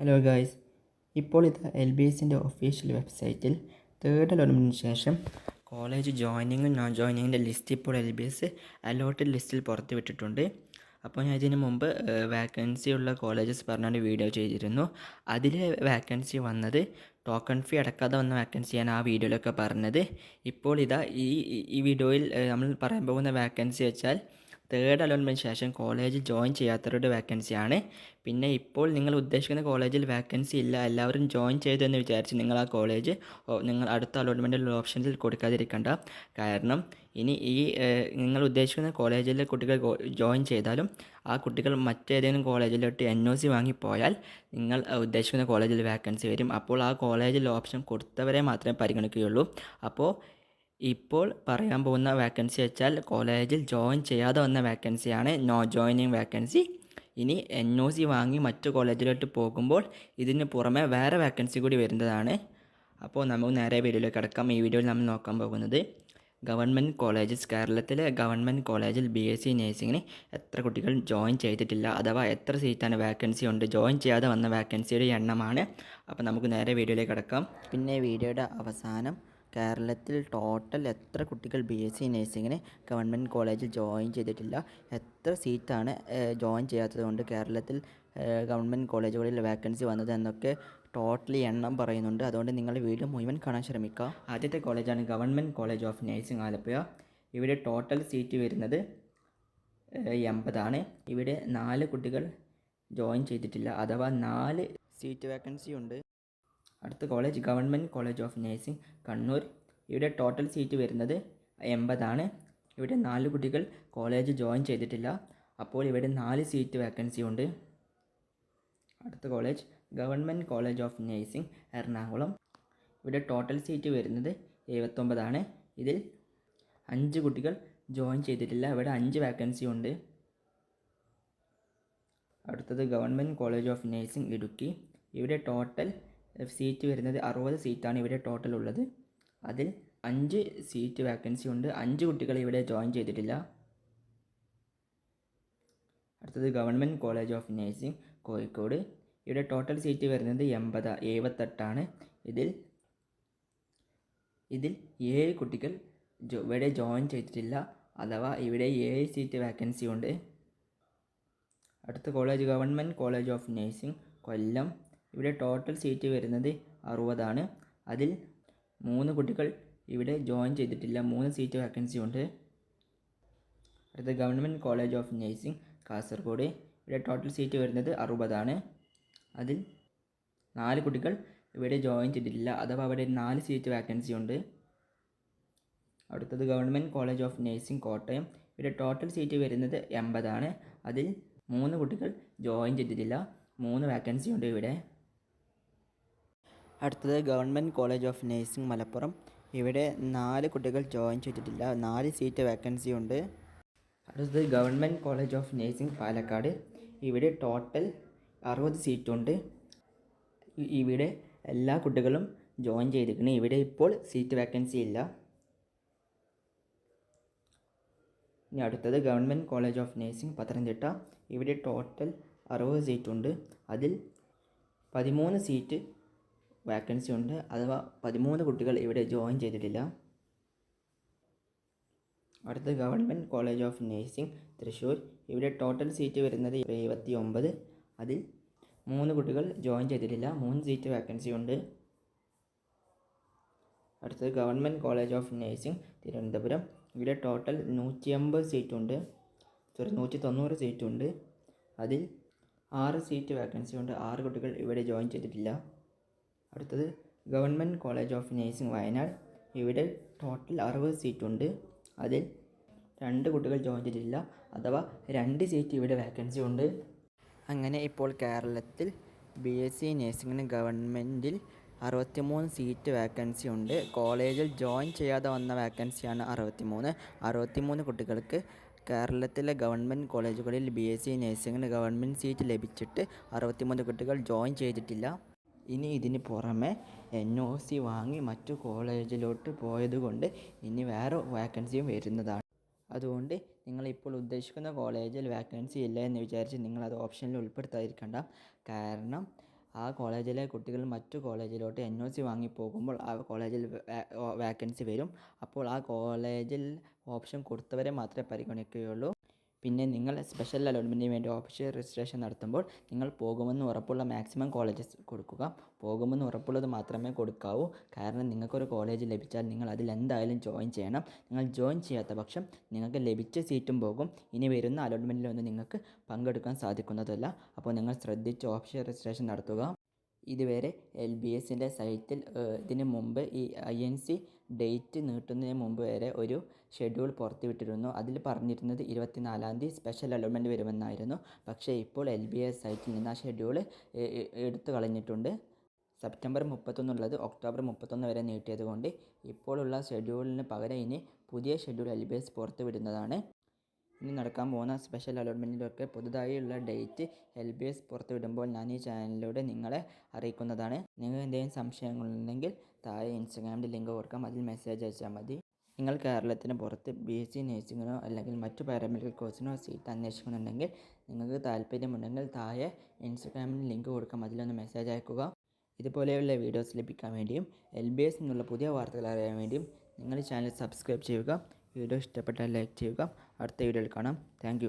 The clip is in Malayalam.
ഹലോ ഗായ്സ് ഇപ്പോൾ ഇത് എൽ ബി എസിന്റെ ഒഫീഷ്യൽ വെബ്സൈറ്റിൽ തേർഡ് അലോട്ട്മെന്റിന് ശേഷം കോളേജ് ജോയിനിങ്ങും നോൺ ജോയിനിങ്ങിന്റെ ലിസ്റ്റ് ഇപ്പോൾ എൽ ബി എസ് അലോട്ടഡ് ലിസ്റ്റിൽ പുറത്ത് വിട്ടിട്ടുണ്ട്. അപ്പോൾ ഞാൻ ഇതിന് മുമ്പ് വാക്കൻസി ഉള്ള കോളേജസ് പറഞ്ഞുകൊണ്ട് വീഡിയോ ചെയ്തിരുന്നു. അതിലെ വാക്കൻസി വന്നത് ടോക്കൺ ഫീ അടക്കാതെ വന്ന വാക്കൻസിയാണ് ആ വീഡിയോയിലൊക്കെ പറഞ്ഞത്. ഇപ്പോൾ ഇതാ ഈ ഈ വീഡിയോയിൽ നമ്മൾ പറയാൻ പോകുന്ന വാക്കൻസി വെച്ചാൽ തേർഡ് അലോട്ട്മെന്റ് ശേഷം കോളേജിൽ ജോയിൻ ചെയ്യാത്തവരുടെ വേക്കൻസിയാണ് പിന്നെ ഇപ്പോൾ നിങ്ങൾ ഉദ്ദേശിക്കുന്ന കോളേജിൽ വേക്കൻസി ഇല്ല എല്ലാവരും ജോയിൻ ചെയ്തു എന്ന് വിചാരിച്ച് നിങ്ങൾ ആ കോളേജ് നിങ്ങൾ അടുത്ത അലോട്ട്മെന്റിലുള്ള ഓപ്ഷൻസിൽ കൊടുക്കാതിരിക്കേണ്ട. കാരണം ഇനി ഈ നിങ്ങൾ ഉദ്ദേശിക്കുന്ന കോളേജിലെ കുട്ടികൾ ജോയിൻ ചെയ്താലും ആ കുട്ടികൾ മറ്റേതെങ്കിലും കോളേജിലോട്ട് എൻ ഒ സി വാങ്ങിപ്പോയാൽ നിങ്ങൾ ഉദ്ദേശിക്കുന്ന കോളേജിൽ വേക്കൻസി വരും. അപ്പോൾ ആ കോളേജിൽ ഓപ്ഷൻ കൊടുത്തവരെ മാത്രമേ പരിഗണിക്കുകയുള്ളൂ. അപ്പോൾ ഇപ്പോൾ പറയാൻ പോകുന്ന വാക്കൻസി വെച്ചാൽ കോളേജിൽ ജോയിൻ ചെയ്യാതെ വന്ന വാക്കൻസിയാണ് നോ ജോയിനിങ് വാക്കൻസി ഇനി എൻ ഒ സി വാങ്ങി മറ്റു കോളേജിലോട്ട് പോകുമ്പോൾ ഇതിന് പുറമെ വേറെ വാക്കൻസി കൂടി വരുന്നതാണ്. അപ്പോൾ നമുക്ക് നേരെ വീഡിയോയിലേക്ക് കിടക്കാം. ഈ വീഡിയോയിൽ നമ്മൾ നോക്കാൻ പോകുന്നത് ഗവൺമെന്റ് കോളേജസ് കേരളത്തിലെ ഗവൺമെന്റ് കോളേജിൽ ബി എസ് സി നേഴ്സിങ്ങിന് എത്ര കുട്ടികൾ ജോയിൻ ചെയ്തിട്ടില്ല അഥവാ എത്ര സീറ്റാണ് വാക്കൻസി ഉണ്ട്. ജോയിൻ ചെയ്യാതെ വന്ന വാക്കൻസിയുടെ എണ്ണമാണ്. അപ്പോൾ നമുക്ക് നേരെ വീഡിയോയിലേക്ക് കിടക്കാം. പിന്നെ വീഡിയോയുടെ അവസാനം കേരളത്തിൽ ടോട്ടൽ എത്ര കുട്ടികൾ ബി എസ് സി നഴ്സിങ്ങിന് ഗവൺമെന്റ് കോളേജിൽ ജോയിൻ ചെയ്തിട്ടില്ല? എത്ര സീറ്റാണ് ജോയിൻ ചെയ്യാത്തത് കൊണ്ട് കേരളത്തിൽ ഗവൺമെന്റ് കോളേജുകളിൽ വേക്കൻസി വന്നത് എന്നൊക്കെ ടോട്ടലി എണ്ണം പറയുന്നുണ്ട്. അതുകൊണ്ട് നിങ്ങൾ വീഡിയോ മുഴുവൻ കാണാൻ ശ്രമിക്കുക. ആദ്യത്തെ കോളേജാണ് government college of nursing Alappuzha. ഇവിടെ ടോട്ടൽ സീറ്റ് വരുന്നത് എൺപതാണ്. ഇവിടെ നാല് കുട്ടികൾ ജോയിൻ ചെയ്തിട്ടില്ല. അഥവാ നാല് സീറ്റ് വേക്കൻസി ഉണ്ട്. അടുത്ത college government college of nursing Kannur. ഇവിടെ ടോട്ടൽ സീറ്റ് വരുന്നത് എൺപതാണ്. ഇവിടെ നാല് കുട്ടികൾ കോളേജ് ജോയിൻ ചെയ്തിട്ടില്ല. അപ്പോൾ ഇവിടെ നാല് സീറ്റ് വേക്കൻസി ഉണ്ട്. അടുത്ത college government college of nursing Ernakulam. ഇവിടെ ടോട്ടൽ സീറ്റ് വരുന്നത് എഴുപത്തൊമ്പതാണ്. ഇതിൽ അഞ്ച് കുട്ടികൾ ജോയിൻ ചെയ്തിട്ടില്ല. ഇവിടെ അഞ്ച് വേക്കൻസി ഉണ്ട്. അടുത്തത് government college of nursing Idukki. ഇവിടെ ടോട്ടൽ സീറ്റ് വരുന്നത് അറുപത് സീറ്റാണ് ഇവിടെ ടോട്ടൽ ഉള്ളത്. അതിൽ അഞ്ച് സീറ്റ് വാക്കൻസി ഉണ്ട്. അഞ്ച് കുട്ടികൾ ഇവിടെ ജോയിൻ ചെയ്തിട്ടില്ല. അടുത്തത് government college of nursing Kozhikode. ഇവിടെ ടോട്ടൽ സീറ്റ് വരുന്നത് എൺപത് എഴുപത്തെട്ടാണ് ഇതിൽ ഇതിൽ ഏഴ് കുട്ടികൾ ഇവിടെ ജോയിൻ ചെയ്തിട്ടില്ല. അഥവാ ഇവിടെ ഏഴ് സീറ്റ് വാക്കൻസി ഉണ്ട്. അടുത്ത college government college of nursing Kollam. ഇവിടെ ടോട്ടൽ സീറ്റ് വരുന്നത് അറുപതാണ്. അതിൽ മൂന്ന് കുട്ടികൾ ഇവിടെ ജോയിൻ ചെയ്തിട്ടില്ല. മൂന്ന് സീറ്റ് വേക്കൻസി ഉണ്ട്. അടുത്ത government college of nursing Kasaragod. ഇവിടെ ടോട്ടൽ സീറ്റ് വരുന്നത് അറുപതാണ്. അതിൽ നാല് കുട്ടികൾ ഇവിടെ ജോയിൻ ചെയ്തിട്ടില്ല. അഥവാ അവിടെ നാല് സീറ്റ് വാക്കൻസി ഉണ്ട്. അടുത്തത് government college of nursing Kottayam. ഇവിടെ ടോട്ടൽ സീറ്റ് വരുന്നത് എൺപതാണ്. അതിൽ മൂന്ന് കുട്ടികൾ ജോയിൻ ചെയ്തിട്ടില്ല. മൂന്ന് വാക്കൻസി ഉണ്ട് ഇവിടെ. അടുത്തത് government college of nursing Malappuram. ഇവിടെ നാല് കുട്ടികൾ ജോയിൻ ചെയ്തിട്ടില്ല. നാല് സീറ്റ് വേക്കൻസി ഉണ്ട്. അടുത്തത് government college of nursing Palakkad. ഇവിടെ ടോട്ടൽ അറുപത് സീറ്റുണ്ട് ഇവിടെ എല്ലാ കുട്ടികളും ജോയിൻ ചെയ്തിരിക്കുന്നു. ഇവിടെ ഇപ്പോൾ സീറ്റ് വേക്കൻസി ഇല്ല. ഇനി അടുത്തത് government college of nursing Pathanamthitta. ഇവിടെ ടോട്ടൽ അറുപത് സീറ്റുണ്ട് അതിൽ പതിമൂന്ന് സീറ്റ് വാക്കൻസി ഉണ്ട്. അഥവാ പതിമൂന്ന് കുട്ടികൾ ഇവിടെ ജോയിൻ ചെയ്തിട്ടില്ല. അടുത്ത government college of nursing Thrissur. ഇവിടെ ടോട്ടൽ സീറ്റ് വരുന്നത് എഴുപത്തി ഒമ്പത് അതിൽ മൂന്ന് കുട്ടികൾ ജോയിൻ ചെയ്തിട്ടില്ല. മൂന്ന് സീറ്റ് വാക്കൻസി ഉണ്ട്. അടുത്തത് government college of nursing Thiruvananthapuram. ഇവിടെ ടോട്ടൽ നൂറ്റി അമ്പത് സീറ്റുണ്ട് സോറി നൂറ്റി തൊണ്ണൂറ് സീറ്റുണ്ട് അതിൽ ആറ് സീറ്റ് വാക്കൻസി ഉണ്ട്. ആറ് കുട്ടികൾ ഇവിടെ ജോയിൻ ചെയ്തിട്ടില്ല. അടുത്തത് government college of nursing Wayanad. ഇവിടെ ടോട്ടൽ അറുപത് സീറ്റുണ്ട് അതിൽ രണ്ട് കുട്ടികൾ ജോയിൻ ചെയ്തിട്ടില്ല. അഥവാ രണ്ട് സീറ്റ് ഇവിടെ വേക്കൻസി ഉണ്ട്. അങ്ങനെ ഇപ്പോൾ കേരളത്തിൽ ബി എസ് സി നേഴ്സിംഗിന് ഗവൺമെന്റിൽ അറുപത്തിമൂന്ന് സീറ്റ് വേക്കൻസി ഉണ്ട്. കോളേജിൽ ജോയിൻ ചെയ്യാതെ വന്ന വേക്കൻസിയാണ് അറുപത്തിമൂന്ന്. അറുപത്തിമൂന്ന് കുട്ടികൾക്ക് കേരളത്തിലെ ഗവൺമെന്റ് കോളേജുകളിൽ ബി എസ് സി നേഴ്സിംഗിന് ഗവൺമെന്റ് സീറ്റ് ലഭിച്ചിട്ട് അറുപത്തിമൂന്ന് കുട്ടികൾ ജോയിൻ ചെയ്തിട്ടില്ല. ഇനി ഇതിന് പുറമെ എൻ ഒ സി വാങ്ങി മറ്റു കോളേജിലോട്ട് പോയതുകൊണ്ട് ഇനി വേറെ വേക്കൻസിയും വരുന്നതാണ്. അതുകൊണ്ട് നിങ്ങൾ ഇപ്പോൾ ഉദ്ദേശിക്കുന്ന കോളേജിൽ വേക്കൻസി ഇല്ല എന്ന് വിചാരിച്ച് നിങ്ങൾ അത് ഓപ്ഷനിൽ ഉൾപ്പെടുത്താതിരിക്കണ്ട. കാരണം ആ കോളേജിലെ കുട്ടികൾ മറ്റു കോളേജിലോട്ട് എൻ ഒ സി വാങ്ങി പോകുമ്പോൾ ആ കോളേജിൽ വേക്കൻസി വരും. അപ്പോൾ ആ കോളേജിൽ ഓപ്ഷൻ കൊടുത്തവരെ മാത്രമേ പരിഗണിക്കുകയുള്ളൂ. പിന്നെ നിങ്ങൾ സ്പെഷ്യൽ അലോട്ട്മെന്റിന് വേണ്ടി ഓഫീഷ്യൽ രജിസ്ട്രേഷൻ നടത്തുമ്പോൾ നിങ്ങൾ പോകുമെന്ന് ഉറപ്പുള്ള മാക്സിമം കോളേജസ് കൊടുക്കുക. പോകുമെന്ന് ഉറപ്പുള്ളത് മാത്രമേ കൊടുക്കാവൂ. കാരണം നിങ്ങൾക്കൊരു കോളേജ് ലഭിച്ചാൽ നിങ്ങൾ അതിൽ എന്തായാലും ജോയിൻ ചെയ്യണം. നിങ്ങൾ ജോയിൻ ചെയ്യാത്ത പക്ഷം നിങ്ങൾക്ക് ലഭിച്ച സീറ്റും പോകും. ഇനി വരുന്ന അലോട്ട്മെന്റിലൊന്നും നിങ്ങൾക്ക് പങ്കെടുക്കാൻ സാധിക്കുന്നതല്ല. അപ്പോൾ നിങ്ങൾ ശ്രദ്ധിച്ച് ഓഫീഷ്യൽ രജിസ്ട്രേഷൻ നടത്തുക. ഇതുവരെ എൽ ബി എസിന്റെ സൈറ്റിൽ ഇതിന് മുമ്പ് ഈ ഐ എൻ സി ഡേറ്റ് നീട്ടുന്നതിന് മുമ്പ് വരെ ഒരു ഷെഡ്യൂൾ പുറത്തുവിട്ടിരുന്നു. അതിൽ പറഞ്ഞിരുന്നത് ഇരുപത്തിനാലാം തീയതി സ്പെഷ്യൽ അലോട്ട്മെന്റ് വരുമെന്നായിരുന്നു. പക്ഷേ ഇപ്പോൾ എൽ ബി എസ് സൈറ്റിൽ നിന്ന് ആ ഷെഡ്യൂൾ എടുത്തു കളഞ്ഞിട്ടുണ്ട്. സെപ്റ്റംബർ മുപ്പത്തൊന്നുള്ളത് ഒക്ടോബർ മുപ്പത്തൊന്ന് വരെ നീട്ടിയതുകൊണ്ട് ഇപ്പോഴുള്ള ഷെഡ്യൂളിന് പകരം ഇനി പുതിയ ഷെഡ്യൂൾ എൽ ബി എസ് പുറത്ത് വിടുന്നതാണ് ഇനി നടക്കാൻ പോകുന്ന സ്പെഷ്യൽ അലോട്ട്മെന്റിലൊക്കെ പുതുതായുള്ള ഡേറ്റ് എൽ ബി എസ് പുറത്തുവിടുമ്പോൾ ഞാൻ ഈ ചാനലിലൂടെ നിങ്ങളെ അറിയിക്കുന്നതാണ്. നിങ്ങൾക്ക് എന്തെങ്കിലും സംശയങ്ങളുണ്ടെങ്കിൽ താഴെ ഇൻസ്റ്റാഗ്രാമിന്റെ ലിങ്ക് കൊടുക്കാം. അതിൽ മെസ്സേജ് അയച്ചാൽ മതി. നിങ്ങൾ കേരളത്തിന് പുറത്ത് ബി എസ് സി നേഴ്സിങ്ങിനോ അല്ലെങ്കിൽ മറ്റു പാരാമെഡിക്കൽ കോഴ്സിനോ സീറ്റ് അന്വേഷിക്കുന്നുണ്ടെങ്കിൽ നിങ്ങൾക്ക് താല്പര്യമുണ്ടെങ്കിൽ താഴെ ഇൻസ്റ്റാഗ്രാമിൽ ലിങ്ക് കൊടുക്കാം. അതിലൊന്ന് മെസ്സേജ് അയക്കുക. ഇതുപോലെയുള്ള വീഡിയോസ് ലഭിക്കാൻ വേണ്ടിയും എൽ ബി എസ് എന്നുള്ള പുതിയ വാർത്തകൾ അറിയാൻ വേണ്ടിയും നിങ്ങൾ ചാനൽ സബ്സ്ക്രൈബ് ചെയ്യുക. വീഡിയോ ഇഷ്ടപ്പെട്ടാൽ ലൈക്ക് ചെയ്യുക. അടുത്ത വീഡിയോയിൽ കാണാം. താങ്ക്